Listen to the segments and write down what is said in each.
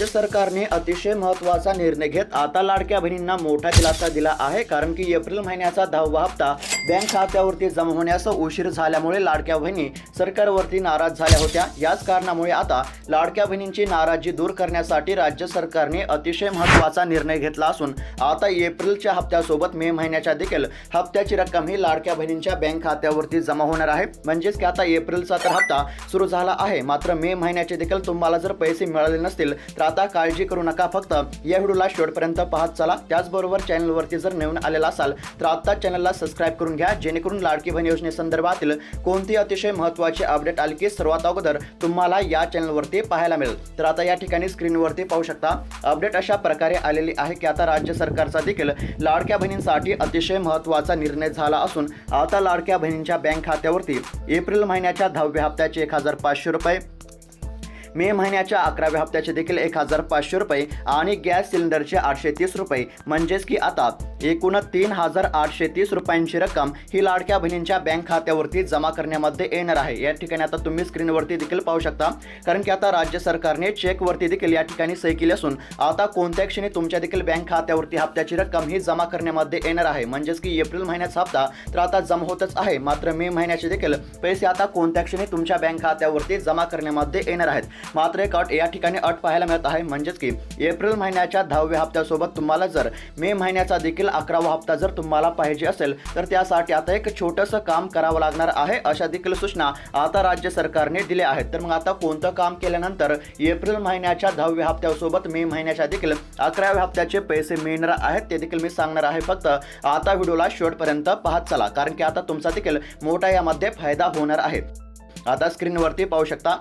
राज्य सरकारने अतिशय महत्त्वाचा निर्णय घेत आता लाडक्या बहिणींना मोठा दिलासा दिला आहे कारण की एप्रिल महिन्याचा दहावा हप्ता बँक खात्यावरती जमा होण्यास उशीर झाल्यामुळे लाडक्या बहिणी सरकारवरती नाराज झाल्या होत्या. याच कारणामुळे आता लाडक्या बहिणींची नाराजी दूर करण्यासाठी राज्य सरकारने अतिशय महत्त्वाचा निर्णय घेतला असून आता एप्रिलच्या हप्त्यासोबत मे महिन्याच्या देखील हप्त्याची रक्कम ही लाडक्या बहिणींच्या बँक खात्यावरती जमा होणार आहे. म्हणजेच की आता एप्रिलचा तर हप्ता सुरू झाला आहे मात्र मे महिन्याचे देखील तुम्हाला जर पैसे मिळाले नसतील तर आता काळजी करू नका फक्त या व्हिडिओला शेवटपर्यंत पाहत चला. त्याचबरोबर चॅनलवरती जर नवीन आलेला असाल तर आता चॅनलला सबस्क्राईब करून घ्या जेणेकरून लाडकी बहीण योजनेसंदर्भातील कोणती अतिशय महत्त्वाची अपडेट आली की सर्वात अगोदर तुम्हाला या चॅनलवरती पाहायला मिळेल. तर आता या ठिकाणी स्क्रीनवरती पाहू शकता अपडेट अशा प्रकारे आलेली आहे की आता राज्य सरकारचा देखील लाडक्या बहिणींसाठी अतिशय महत्त्वाचा निर्णय झाला असून आता लाडक्या बहिणींच्या बँक खात्यावरती एप्रिल महिन्याच्या दहाव्या हप्त्याचे एक हजार पाचशे रुपये मे महिन्याच्या अकराव्या हप्त्याचे देखील एक हजार पाचशे रुपये आणि गॅस सिलेंडरचे आठशे तीस रुपये. म्हणजेच की आता एकूण तीन हजार आठशे तीस रुपयांची रक्कम ही लाडक्या बहिणींच्या बँक खात्यावरती जमा करण्यामध्ये येणार आहे. या ठिकाणी आता तुम्ही स्क्रीनवरती देखील पाहू शकता. कारण की आता राज्य सरकारने चेकवरती देखील या ठिकाणी सही केली असून आता कोणत्या क्षणी तुमच्या देखील बँक खात्यावरती हप्त्याची रक्कम ही जमा करण्यामध्ये येणार आहे. म्हणजेच की एप्रिल महिन्याचा हप्ता तर आता जमा होतच आहे. मात्र मे महिन्याचे देखील पैसे आता कोणत्या क्षणी तुमच्या बँक खात्यावरती जमा करण्यामध्ये येणार आहेत. मात्र एक अट या ठिकाणी अट पाहायला मिळत आहे. म्हणजेच की एप्रिल महिन्याच्या दहाव्या हप्त्यासोबत तुम्हाला जर मे महिन्याचा देखील अकरावा हप्ता जर तुम्हाला पाहिजे असेल तर त्यासाठी आता एक छोटंसं काम करावं लागणार आहे अशा देखील सूचना आता राज्य सरकारने दिल्या आहेत. तर मग आता कोणतं काम केल्यानंतर एप्रिल महिन्याच्या दहाव्या हप्त्यासोबत मे महिन्याच्या देखील अकराव्या हप्त्याचे पैसे मिळणार आहेत ते देखील मी सांगणार आहे. फक्त आता व्हिडिओला शेवटपर्यंत पाहत चला कारण की आता तुमचा देखील मोठा यामध्ये फायदा होणार आहे. आता स्क्रीनवरती पाहू शकता.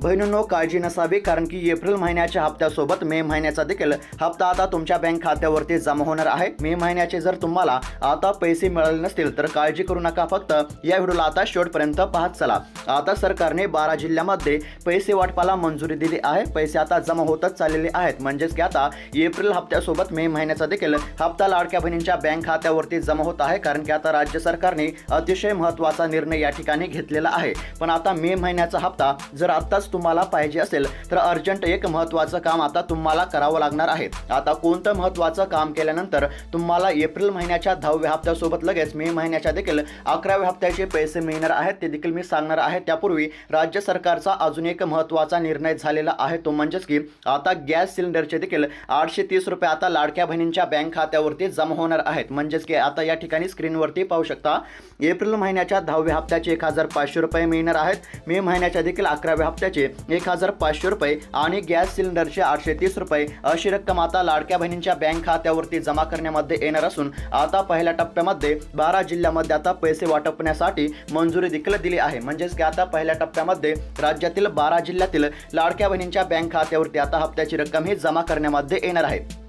बहिणींनो काळजी नसावी कारण की एप्रिल महिन्याच्या हप्त्यासोबत मे महिन्याचा देखील हप्ता आता तुमच्या बँक खात्यावरती जमा होणार आहे. मे महिन्याचे जर तुम्हाला आता पैसे मिळाले नसतील तर काळजी करू नका. फक्त या व्हिडिओला आता शेवटपर्यंत पाहत चला. आता सरकारने बारा जिल्ह्यामध्ये पैसे वाटपाला मंजुरी दिली आहे. पैसे आता जमा होतच चाललेले आहेत. म्हणजेच की आता एप्रिल हप्त्यासोबत मे महिन्याचा देखील हप्ता लाडक्या बहिणींच्या बँक खात्यावरती जमा होत आहे. कारण की आता राज्य सरकारने अतिशय महत्त्वाचा निर्णय या ठिकाणी घेतलेला आहे. पण आता मे महिन्याचा हप्ता जर आत्ताच तुम्हाला पाहिजे असेल तर अर्जंट एक महत्त्वाचं काम आता तुम्हाला करावं लागणार आहे. आता कोणतं महत्त्वाचं काम केल्यानंतर तुम्हाला एप्रिल महिन्याच्या दहाव्या हप्त्यासोबत लगेच मे महिन्याच्या देखील अकराव्या हप्त्याचे पैसे मिळणार आहेत ते देखील मी सांगणार आहे. त्यापूर्वी राज्य सरकारचा अजून एक महत्त्वाचा निर्णय झालेला आहे तो म्हणजेच की आता गॅस सिलेंडरचे देखील आठशे तीस रुपये आता लाडक्या बहिणींच्या बँक खात्यावरती जमा होणार आहेत. म्हणजेच की आता या ठिकाणी स्क्रीनवरती पाहू शकता एप्रिल महिन्याच्या दहाव्या हप्त्याचे एक हजार पाचशे रुपये मिळणार आहेत मे महिन्याच्या देखील अकराव्या हप्त्याचे एक हजार पाचशे रुपये आणि गॅस सिलेंडरचे आठशे तीस रुपये अशी रक्कम आता लाडक्या बहिणींच्या बँक खात्यावरती जमा करण्यामध्ये येणार असून आता पहिल्या टप्प्यामध्ये बारा जिल्ह्यामध्ये आता पैसे वाटपण्यासाठी मंजुरी देखील दिली आहे. म्हणजेच की आता पहिल्या टप्प्यामध्ये राज्यातील बारा जिल्ह्यातील लाडक्या बहिणींच्या बँक खात्यावरती आता हप्त्याची रक्कम ही जमा करण्यामध्ये येणार आहे.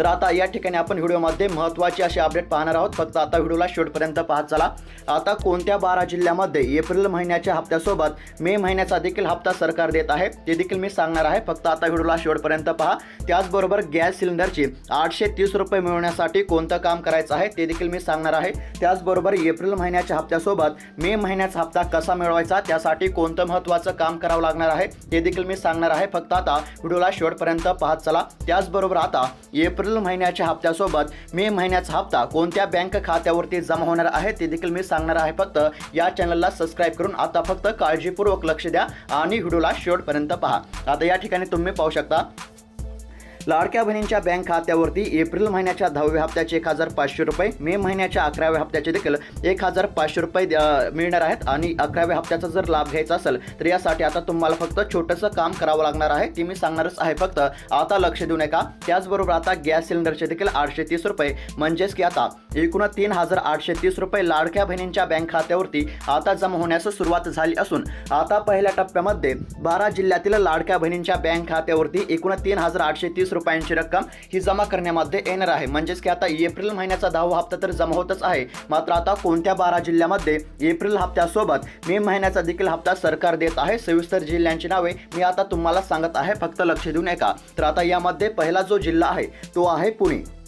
तर आता या ठिकाणी आपण व्हिडिओमध्ये महत्त्वाचे असे अपडेट पाहणार आहोत. फक्त आता व्हिडिओला शेवटपर्यंत पाहत चला. आता कोणत्या बारा जिल्ह्यामध्ये एप्रिल महिन्याच्या हप्त्यासोबत मे महिन्याचा देखील हप्ता सरकार देत आहे ते देखील मी सांगणार आहे. फक्त आता व्हिडिओला शेवटपर्यंत पहा. त्याचबरोबर गॅस सिलेंडरची आठशे तीस रुपये मिळवण्यासाठी कोणतं काम करायचं आहे ते देखील मी सांगणार आहे. त्याचबरोबर एप्रिल महिन्याच्या हप्त्यासोबत मे महिन्याचा हप्ता कसा मिळवायचा त्यासाठी कोणतं महत्त्वाचं काम करावं लागणार आहे ते देखील मी सांगणार आहे. फक्त आता व्हिडिओला शेवटपर्यंत पाहत चला. त्याचबरोबर आता एप्रिल महिन्याच्या हप्त्यासोबत मे महिन्याचा हप्ता कोणत्या बँक खात्यावरती जमा होणार आहे ते देखील मी सांगणार आहे. फक्त या चॅनलला सबस्क्राईब करून आता फक्त काळजीपूर्वक लक्ष द्या आणि व्हिडिओला शेवटपर्यंत पहा. आता या ठिकाणी तुम्ही पाहू शकता लाडक्या बहिणींच्या बँक खात्यावरती एप्रिल महिन्याच्या दहाव्या हप्त्याचे एक हजार पाचशे रुपये मे महिन्याच्या अकराव्या हप्त्याचे देखील एक हजार पाचशे रुपये मिळणार आहेत आणि अकराव्या हप्त्याचा जर लाभ घ्यायचा असेल तर यासाठी आता तुम्हाला फक्त छोटंसं काम करावं लागणार आहे. ते मी सांगणारच आहे फक्त आता लक्ष देऊ नका त्याचबरोबर आता गॅस सिलेंडरचे देखील आठशे तीस रुपये. म्हणजेच की आता एकूण तीन हजार आठशे तीस रुपये लाडक्या बहिणींच्या बँक खात्यावरती आता जमा होण्यास सुरुवात झाली असून आता पहिल्या टप्प्यामध्ये बारा जिल्ह्यातील लाडक्या बहिणींच्या बँक खात्यावरती एकूण तीन हजार आठशे तीस रुपयांची रक्कम ही जमा करण्यामध्ये येणार आहे. म्हणजेच की आता एप्रिल महिन्याचा दहावा हप्ता तर जमा होतच आहे. मात्र आता कोणत्या बारा जिल्ह्यामध्ये एप्रिल हप्त्यासोबत मे महिन्याचा देखील हप्ता सरकार देत आहे? सविस्तर जिल्ह्यांची नावे मी आता तुम्हाला सांगत आहे. फक्त लक्ष देऊ नका तर आता यामध्ये पहिला जो जिल्हा आहे तो आहे पुणे.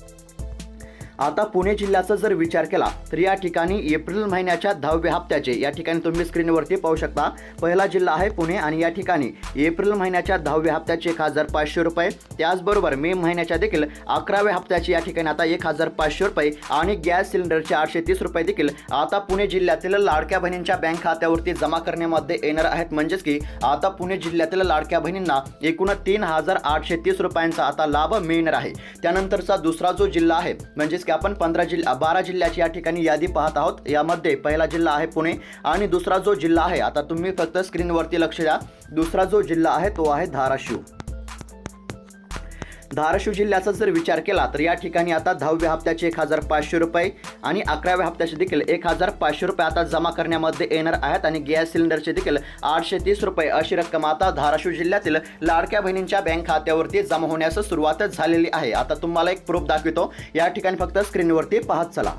आता पुणे जिल्ह्याचा जर विचार केला तर या ठिकाणी एप्रिल महिन्याच्या दहाव्या हप्त्याचे या ठिकाणी तुम्ही स्क्रीनवरती पाहू शकता. पहिला जिल्हा आहे पुणे आणि या ठिकाणी एप्रिल महिन्याच्या दहाव्या हप्त्याचे एक हजार पाचशे रुपये त्याचबरोबर मे महिन्याच्या देखील अकराव्या हप्त्याचे या ठिकाणी आता एक हजार पाचशे रुपये आणि गॅस सिलेंडरचे आठशे तीस रुपये देखील आता पुणे जिल्ह्यातील लाडक्या बहिणींच्या बँक खात्यावरती जमा करण्यामध्ये येणार आहेत. म्हणजेच की आता पुणे जिल्ह्यातील लाडक्या बहिणींना एकूण तीन हजार आठशे तीस रुपयांचा आता लाभ मिळणार आहे. त्यानंतरचा दुसरा जो जिल्हा आहे म्हणजेच की आपण पंधरा जिल्हा बारा जिल्ह्याची या ठिकाणी यादी पाहत आहोत. यामध्ये पहिला जिल्हा आहे पुणे आणि दुसरा जो जिल्हा आहे आता तुम्ही फक्त स्क्रीनवरती लक्ष द्या. दुसरा जो जिल्हा आहे तो आहे धाराशिव. धाराशिव जिल्ह्याचा जर विचार केला तर या ठिकाणी आता दहाव्या हप्त्याचे एक हजार पाचशे रुपये आणि अकराव्या हप्त्याचे देखील एक हजार पाचशे रुपये आता जमा करण्यामध्ये येणार आहेत आणि गॅस सिलेंडरचे देखील आठशे तीस रुपये अशी रक्कम आता धाराशिव जिल्ह्यातील लाडक्या बहिणींच्या बँक खात्यावरती जमा होण्यास सुरुवातच झालेली आहे. आता तुम्हाला एक प्रूफ दाखवितो. या ठिकाणी फक्त स्क्रीनवरती पाहत चला.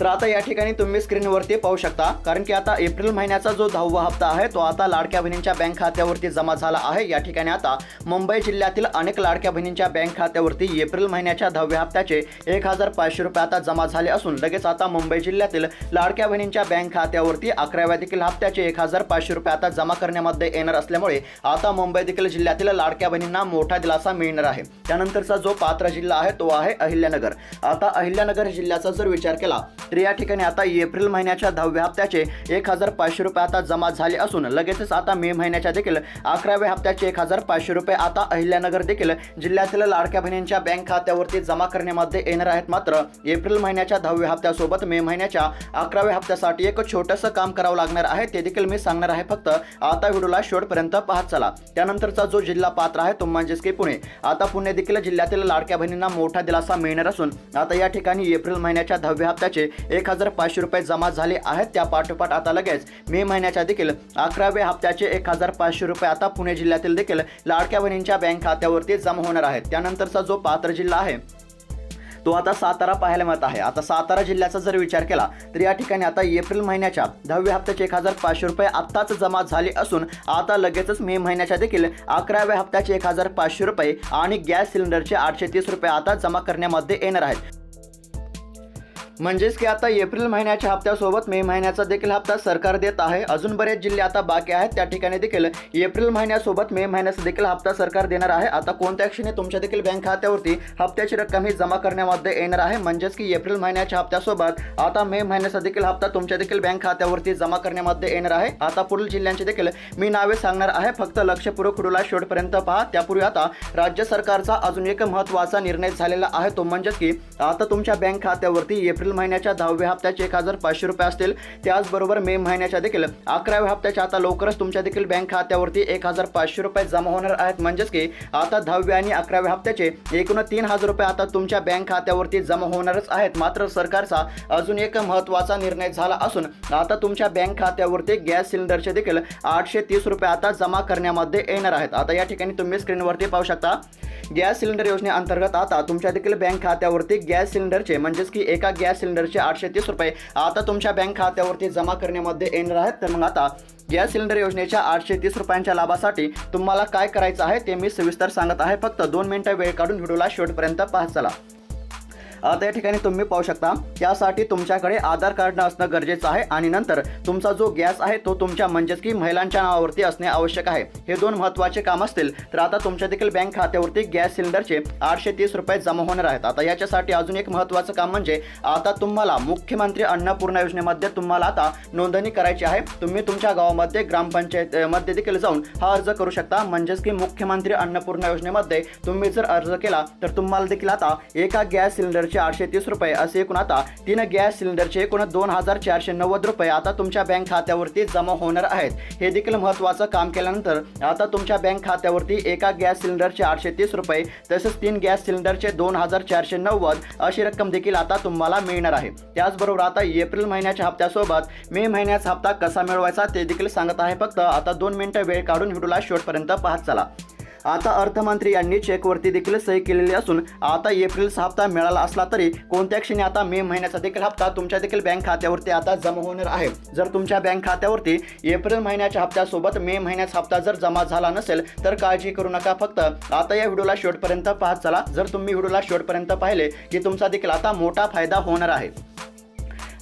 तर आता या ठिकाणी तुम्ही स्क्रीनवरती पाहू शकता. कारण की आता एप्रिल महिन्याचा जो दहावा हप्ता आहे तो आता लाडक्या बहिणींच्या बँक खात्यावरती जमा झाला आहे. या ठिकाणी आता मुंबई जिल्ह्यातील अनेक लाडक्या बहिणींच्या बँक खात्यावरती एप्रिल महिन्याच्या दहाव्या हप्त्याचे एक हजार पाचशे रुपये आता जमा झाले असून लगेच आता मुंबई जिल्ह्यातील लाडक्या बहिणींच्या बँक खात्यावरती अकराव्या देखील हप्त्याचे एक हजार पाचशे रुपये आता जमा करण्यामध्ये येणार असल्यामुळे आता मुंबई देखील जिल्ह्यातील लाडक्या बहिणींना मोठा दिलासा मिळणार आहे. त्यानंतरचा जो पात्र जिल्हा आहे तो आहे अहिल्यानगर. आता अहिल्यानगर जिल्ह्याचा जर विचार केला तर या ठिकाणी आता एप्रिल महिन्याच्या दहाव्या हप्त्याचे एक हजार पाचशे रुपये आता जमा झाले असून लगेचच आता मे महिन्याच्या देखील अकराव्या हप्त्याचे एक हजार पाचशे रुपये आता अहिल्यानगर देखील जिल्ह्यातील लाडक्या बहिणींच्या बँक खात्यावरती जमा करण्यामध्ये येणार आहेत. मात्र एप्रिल महिन्याच्या दहाव्या हप्त्यासोबत मे महिन्याच्या अकराव्या हप्त्यासाठी एक छोटंसं काम करावं लागणार आहे. ते देखील मी सांगणार आहे. फक्त आता व्हिडिओला शेवटपर्यंत पाहत चला. त्यानंतरचा जो जिल्हा पात्र आहे तो म्हणजेच की पुणे. आता पुणे देखील जिल्ह्यातील लाडक्या बहिणींना मोठा दिलासा मिळणार असून आता या ठिकाणी एप्रिल महिन्याच्या दहाव्या हप्त्याचे एक हजार पाचशे रुपये जमा झाले आहेत. त्या पाठोपाठ आता लगेच मे महिन्याच्या देखील अकराव्या हप्त्याचे एक हजार पाचशे रुपये आता पुणे जिल्ह्यातील देखील लाडक्या बहिणींच्या बँक खात्यावरती जमा होणार आहेत. त्यानंतरचा जो पात्र जिल्हा आहे तो आता सातारा पाहायला मिळत आहे. आता सातारा जिल्ह्याचा जर विचार केला तर या ठिकाणी आता एप्रिल महिन्याच्या दहाव्या हप्त्याचे एक हजार पाचशे रुपये आत्ताच जमा झाले असून आता लगेचच मे महिन्याच्या देखील अकराव्या हप्त्याचे एक हजार पाचशे रुपये आणि गॅस सिलेंडरचे आठशे तीस रुपये आता जमा करण्यामध्ये येणार आहेत. म्हणजेच की आता एप्रिल महिन्याच्या हप्त्यासोबत मे महिन्याचा देखील हप्ता सरकार देत आहे. अजून बरेच जिल्हे आता बाकी आहेत. त्या ठिकाणी देखील एप्रिल महिन्यासोबत मे महिन्याचा देखील हप्ता सरकार देणार आहे. आता कोणत्या क्षणी तुमच्या देखील बँक खात्यावरती हप्त्याची रक्कम ही जमा करण्यामध्ये येणार आहे? म्हणजेच की एप्रिल महिन्याच्या हप्त्यासोबत आता मे महिन्याचा देखील हप्ता तुमच्या देखील बँक खात्यावरती जमा करण्यामध्ये येणार आहे. आता पुढील जिल्ह्यांची देखील मी नावे सांगणार आहे. फक्त लक्षपूर्वक व्हिडिओला शेवटपर्यंत पहा. त्यापूर्वी आता राज्य सरकारचा अजून एक महत्त्वाचा निर्णय झालेला आहे. तो म्हणजेच की आता तुमच्या बँक खात्यावरती एप्रिल महिन्याच्या दहाव्या हप्त्याचे एक हजार पाचशे रुपये असतील. त्याचबरोबर मे महिन्याच्या देखील. अकराव्या हप्त्याच्या आता लवकरच तुमच्या देखील बँक खात्यावरती एक हजार पाचशे रुपये जमा होणार आहेत. म्हणजेच की आता दहाव्या आणि अकराव्या हप्त्याचे एकूण तीन हजार रुपये आता तुमच्या बँक खात्यावरती जमा होणारच आहेत. मात्र सरकारचा अजून एक महत्त्वाचा निर्णय झाला असून आता तुमच्या बँक खात्यावरती गॅस सिलेंडरचे देखील आठशे तीस रुपये आता जमा करण्यामध्ये येणार आहेत. आता या ठिकाणी तुम्ही स्क्रीनवरती पाहू शकता. गॅस सिलेंडर योजनेअंतर्गत आता तुमच्या देखील बँक खात्यावरती गॅस सिलेंडरचे म्हणजेच की एका गॅस सिलेंडरचे आठशे तीस रुपये आता तुमच्या बँक खात्यावरती जमा करण्यामध्ये येणार आहेत. तर मग आता गॅस सिलेंडर योजनेच्या आठशे तीस रुपयांच्या लाभासाठी तुम्हाला काय करायचं आहे ते मी सविस्तर सांगत आहे. फक्त दोन मिनिटं वेळ काढून व्हिडिओला शेवटपर्यंत पाहत चला. आता या ठिकाणी तुम्ही पाहू शकता त्यासाठी तुमच्याकडे आधार कार्ड असणं गरजेचं आहे आणि नंतर तुमचा जो गॅस आहे तो तुमच्या म्हणजेच की महिलांच्या नावावरती असणे आवश्यक आहे. हे दोन महत्त्वाचे काम असतील तर आता तुमच्या देखील बँक खात्यावरती गॅस सिलेंडरचे आठशे तीस रुपये जमा होणार आहेत. आता याच्यासाठी अजून एक महत्त्वाचं काम म्हणजे आता तुम्हाला मुख्यमंत्री अन्नपूर्णा योजनेमध्ये तुम्हाला आता नोंदणी करायची आहे. तुम्ही तुमच्या गावामध्ये ग्रामपंचायत देखील जाऊन हा अर्ज करू शकता. म्हणजेच की मुख्यमंत्री अन्नपूर्णा योजनेमध्ये तुम्ही जर अर्ज केला तर तुम्हाला देखील आता एका गॅस सिलेंडरचे आठशे तीस रुपये. असे एकूण आता तीन गॅस सिलेंडरचे एकूण दोन हजार चारशे नव्वद रुपये आता तुमच्या बँक खात्यावरती जमा होणार आहेत. हे देखील महत्त्वाचं काम केल्यानंतर आता तुमच्या बँक खात्यावरती एका गॅस सिलेंडरचे आठशे तीस रुपये तसेच तीन गॅस सिलेंडरचे दोन हजार चारशे नव्वद अशी रक्कम देखील आता तुम्हाला मिळणार आहे. त्याचबरोबर आता एप्रिल महिन्याच्या हप्त्यासोबत मे महिन्याचा हप्ता कसा मिळवायचा ते देखील सांगत आहे. फक्त आता दोन मिनिटं वेळ काढून व्हिडिओला शेवटपर्यंत पाहत चला. आता अर्थमंत्री यांनी चेकवरती देखील सही केलेली असून आता एप्रिलचा हप्ता मिळाला असला तरी कोणत्या क्षणी आता मे महिन्याचा देखील हप्ता तुमच्या देखील बँक खात्यावरती आता जमा होणार आहे? जर तुमच्या बँक खात्यावरती एप्रिल महिन्याच्या हप्त्यासोबत मे महिन्याचा हप्ता जर जमा झाला नसेल तर काळजी करू नका. फक्त आता या व्हिडिओला शेवटपर्यंत पाहत चला. जर तुम्ही व्हिडिओला शेवटपर्यंत पाहिले की तुमचा देखील आता मोठा फायदा होणार आहे.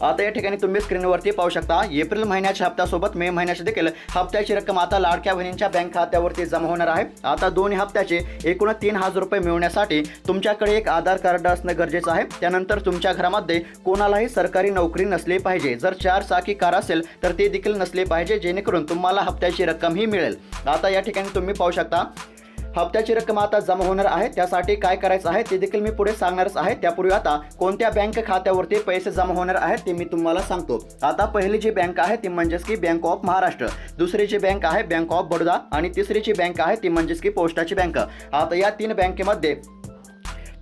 आता या ठिकाणी तुम्ही स्क्रीनवरती पाहू शकता एप्रिल महिन्याच्या हप्त्यासोबत मे महिन्याच्या देखील हप्त्याची रक्कम आता लाडक्या बहिणींच्या बँक खात्यावरती जमा होणार आहे. आता दोन हप्त्याचे एकूण तीन हजार रुपये मिळवण्यासाठी तुमच्याकडे एक आधार कार्ड असणं गरजेचं आहे. त्यानंतर तुमच्या घरामध्ये कोणालाही सरकारी नोकरी नसली पाहिजे. जर चार चाकी कार असेल तर ते देखील नसले पाहिजे जेणेकरून तुम्हाला हप्त्याची रक्कम ही मिळेल. आता या ठिकाणी तुम्ही पाहू शकता हप्त्याची रक्कम आता जमा होणार आहे. त्यासाठी काय करायचं आहे ते देखील मी पुढे सांगणारच आहे. त्यापूर्वी आता कोणत्या बँक खात्यावरती पैसे जमा होणार आहेत ते मी तुम्हाला सांगतो. आता पहिली जी बँक आहे ती म्हणजेच की बँक ऑफ महाराष्ट्र. दुसरी जी बँक आहे बँक ऑफ बडोदा आणि तिसरी जी बँक आहे ती म्हणजेच की पोस्टाची बँक. आता या तीन बँकेमध्ये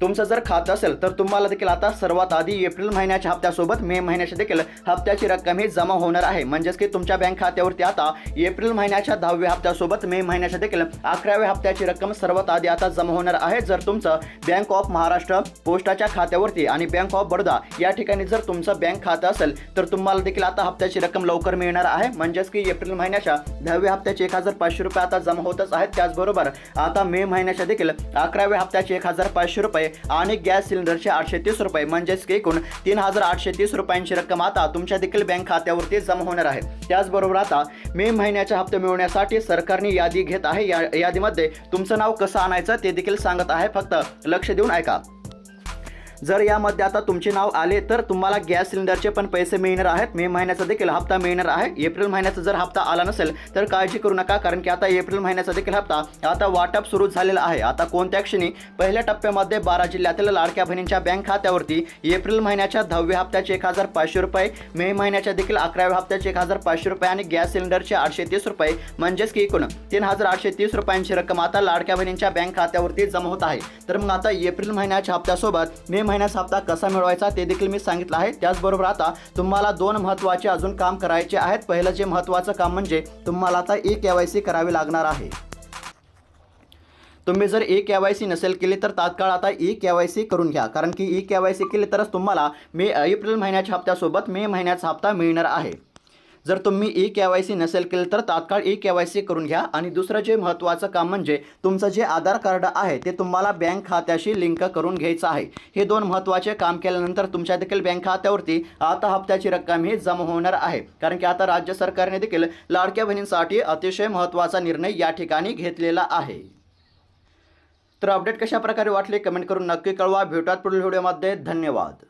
तुमचं जर खातं असेल तर तुम्हाला देखील आता सर्वात आधी एप्रिल महिन्याच्या हप्त्यासोबत मे महिन्याच्या देखील हप्त्याची रक्कम ही जमा होणार आहे. म्हणजेच की तुमच्या बँक खात्यावरती आता एप्रिल महिन्याच्या दहाव्या हप्त्यासोबत मे महिन्याच्या देखील अकराव्या हप्त्याची रक्कम सर्वात आधी आता जमा होणार आहे. जर तुमचं बँक ऑफ महाराष्ट्र पोस्टाच्या खात्यावरती आणि बँक ऑफ बडोदा या ठिकाणी जर तुमचं बँक खातं असेल तर तुम्हाला देखील आता हप्त्याची रक्कम लवकर मिळणार आहे. म्हणजेच की एप्रिल महिन्याच्या दहाव्या हप्त्याचे एक हजार पाचशे रुपये आता जमा होतच आहेत. त्याचबरोबर आता मे महिन्याच्या देखील अकराव्या हप्त्याचे एक हजार पाचशे रुपये आणि गॅस सिलेंडरचे आठशे तीस रुपये म्हणजेच की एकूण तीन हजार आठशे तीस रुपयांची रक्कम आता तुमच्या देखील बँक खात्यावरती जमा होणार आहे. त्याचबरोबर आता मे महिन्याचे हप्ते मिळवण्यासाठी सरकारने यादी घेत आहे. या यादीमध्ये तुमचं नाव कसं आणायचं ते देखील सांगत आहे. फक्त लक्ष देऊन ऐका. जर यामध्ये आता तुमचे नाव आले तर तुम्हाला गॅस सिलेंडरचे पण पैसे मिळणार आहेत. मे महिन्याचा देखील हप्ता मिळणार आहे. एप्रिल महिन्याचा जर हप्ता आला नसेल तर काळजी करू नका कारण की आता एप्रिल महिन्याचा देखील हप्ता आता वाटप सुरू झालेला आहे. आता कोणत्या क्षणी? पहिल्या टप्प्यामध्ये बारा जिल्ह्यातील लाडक्या बहिणींच्या बँक खात्यावरती एप्रिल महिन्याच्या दहाव्या हप्त्याचे एक हजार पाचशे रुपये मे महिन्याच्या देखील अकराव्या हप्त्याचे एक हजार पाचशे रुपये आणि गॅस सिलेंडरचे आठशे तीस रुपये म्हणजेच की एकूण तीन हजार आठशे तीस रुपयांची रक्कम आता लाडक्या बहिणींच्या बँक खात्यावरती जमा होत आहे. तर मग आता एप्रिल महिन्याच्या हप्त्यासोबत मे महिन्याचा हप्ता कसा मिळवायचा ते देखील मी सांगितलं आहे. त्याचबरोबर आता तुम्हाला दोन महत्त्वाचे अजून काम करायचे आहेत. पहिलं जे महत्त्वाचं काम म्हणजे तुम्हाला आता ई के वाय सी करावी लागणार आहे. तुम्ही जर ई के वाय सी नसेल केली तर तात्काळ आता ई के वाय सी करून घ्या. कारण की ई के वाय सी केली तरच तुम्हाला मे एप्रिल महिन्याच्या हप्त्यासोबत मे महिन्याचा हप्ता मिळणार आहे. जर तुम्ही ई के वाय सी नसेल केलं तर तात्काळ ई के वाय सी करून घ्या. आणि दुसरं जे महत्त्वाचं काम म्हणजे तुमचं जे आधार कार्ड आहे ते तुम्हाला बँक खात्याशी लिंक करून घ्यायचं आहे. हे दोन महत्त्वाचे काम केल्यानंतर तुमच्या देखील बँक खात्यावरती आता हप्त्याची रक्कम ही जमा होणार आहे. कारण की आता राज्य सरकारने देखील लाडक्या बहिणींसाठी अतिशय महत्त्वाचा निर्णय या ठिकाणी घेतलेला आहे. तर अपडेट कशा प्रकारे वाटले कमेंट करून नक्की कळवा. भेटूयात पुढील व्हिडिओमध्ये. धन्यवाद.